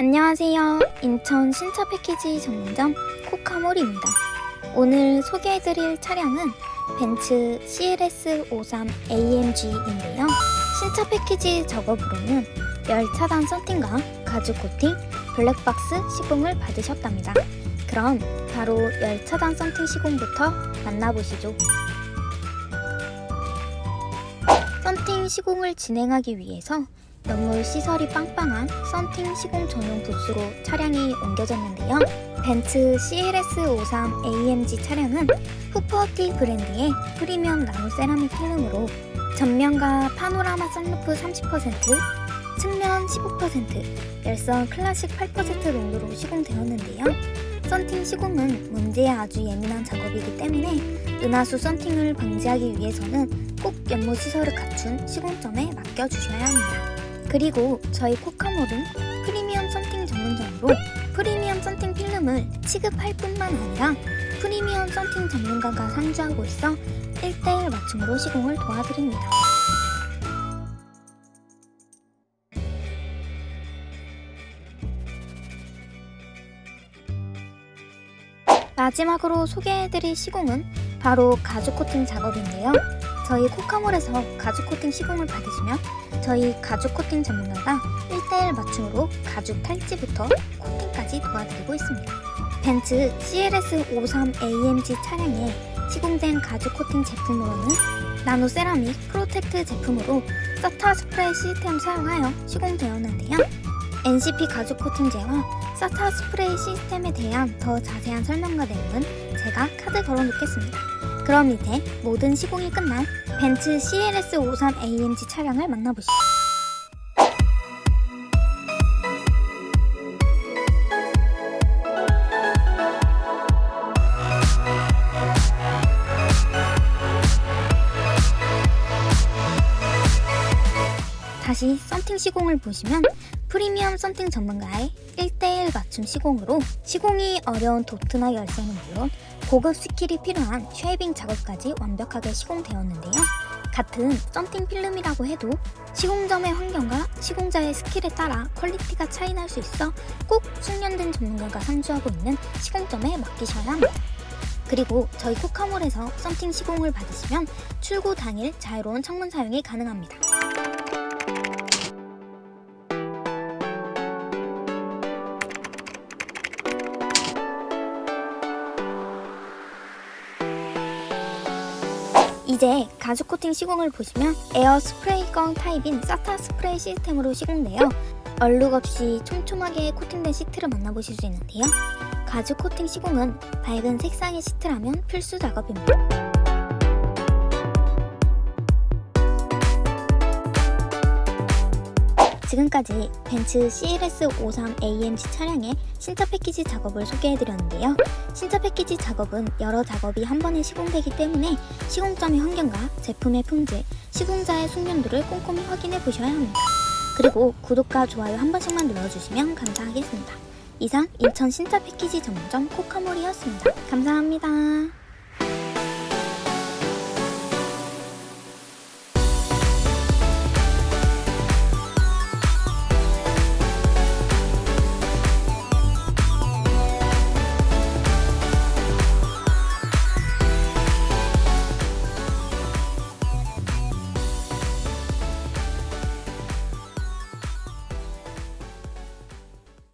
안녕하세요. 인천 신차 패키지 전문점 코카몰입니다. 오늘 소개해드릴 차량은 벤츠 CLS53 AMG인데요. 신차 패키지 작업으로는 열 차단 썬팅과 가죽 코팅, 블랙박스 시공을 받으셨답니다. 그럼 바로 열 차단 썬팅 시공부터 만나보시죠. 썬팅 시공을 진행하기 위해서 연물 시설이 빵빵한 썬팅 시공 전용 부스로 차량이 옮겨졌는데요. 벤츠 CLS53 AMG 차량은 후퍼티 브랜드의 프리미엄 나노 세라믹 필름으로 전면과 파노라마 선루프 30%, 측면 15%, 열선 클래식 8% 정도로 시공되었는데요. 썬팅 시공은 문제에 아주 예민한 작업이기 때문에 은하수 썬팅을 방지하기 위해서는 꼭 연무 시설을 갖춘 시공점에 맡겨주셔야 합니다. 그리고 저희 코카몰은 프리미엄 썬팅 전문점으로 프리미엄 썬팅 필름을 취급할 뿐만 아니라 프리미엄 썬팅 전문가가 상주하고 있어 1대1 맞춤으로 시공을 도와드립니다. 마지막으로 소개해드릴 시공은 바로 가죽 코팅 작업인데요. 저희 코카몰에서 가죽 코팅 시공을 받으시면 저희 가죽 코팅 전문가가 1대1 맞춤으로 가죽 탈지부터 코팅까지 도와드리고 있습니다. 벤츠 CLS53 AMG 차량에 시공된 가죽 코팅 제품으로는 나노 세라믹 프로텍트 제품으로 서타 스프레이 시스템 사용하여 시공되었는데요. NCP 가죽 코팅제와 서타 스프레이 시스템에 대한 더 자세한 설명과 내용은 제가 카드 걸어 놓겠습니다. 그럼 이제 모든 시공이 끝난 벤츠 CLS53 AMG 차량을 만나보시죠. 다시 썬팅 시공을 보시면 프리미엄 썬팅 전문가의 1대1 맞춤 시공으로 시공이 어려운 도트나 열선은 물론 고급 스킬이 필요한 쉐이빙 작업까지 완벽하게 시공되었는데요. 같은 썬팅 필름이라고 해도 시공점의 환경과 시공자의 스킬에 따라 퀄리티가 차이 날 수 있어 꼭 숙련된 전문가가 상주하고 있는 시공점에 맡기셔야 합니다. 그리고 저희 코카몰에서 썬팅 시공을 받으시면 출고 당일 자유로운 창문 사용이 가능합니다. 이제 가죽 코팅 시공을 보시면 에어 스프레이 건 타입인 사타 스프레이 시스템으로 시공되어 얼룩 없이 촘촘하게 코팅된 시트를 만나보실 수 있는데요. 가죽 코팅 시공은 밝은 색상의 시트라면 필수 작업입니다. 지금까지 벤츠 CLS53 AMG 차량의 신차 패키지 작업을 소개해드렸는데요. 신차 패키지 작업은 여러 작업이 한 번에 시공되기 때문에 시공점의 환경과 제품의 품질, 시공자의 숙련도를 꼼꼼히 확인해 보셔야 합니다. 그리고 구독과 좋아요 한 번씩만 눌러주시면 감사하겠습니다. 이상 인천 신차 패키지 전문점 코카몰이었습니다. 감사합니다.